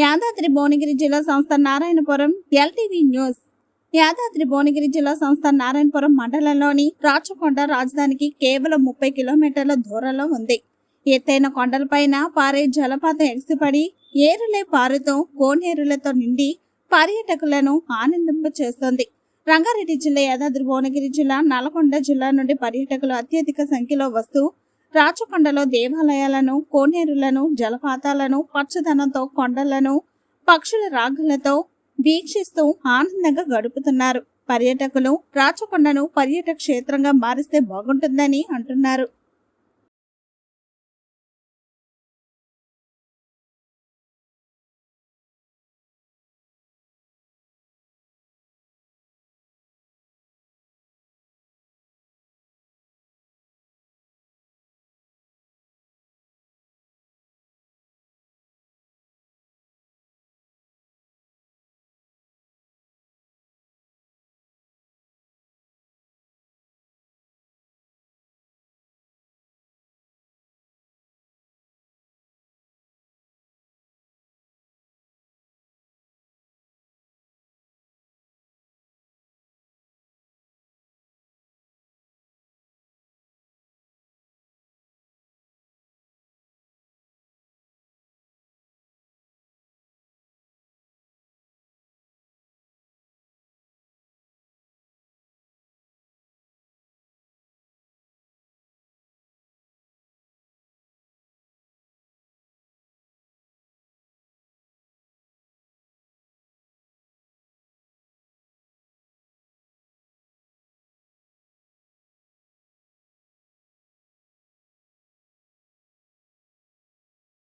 యాదాద్రి భువనగిరి జిల్లా సంస్థ Narayanapuram LTV news. Yadadri Bhuvanagiri జిల్లా సంస్థ నారాయణపురం మండలంలోని రాచకొండ రాజధానికి కేవలం ముప్పై కిలోమీటర్ల దూరంలో ఉంది. ఎత్తైన కొండలపైన పారే జలపాతం ఎగిసిపడి ఏరులే పారుతో కోనేరులతో నిండి పర్యాటకులను ఆనందింపచేస్తుంది. రంగారెడ్డి జిల్లా యాదాద్రి భువనగిరి జిల్లా నల్గొండ జిల్లా నుండి పర్యాటకులు అత్యధిక సంఖ్యలో వస్తూ రాచకొండలో దేవాలయాలను కోనేరులను జలపాతాలను పచ్చదనంతో కొండలను పక్షుల రాగులతో వీక్షిస్తూ ఆనందంగా గడుపుతున్నారు. పర్యాటకులు రాచకొండను పర్యాటక క్షేత్రంగా మారిస్తే బాగుంటుందని అంటున్నారు.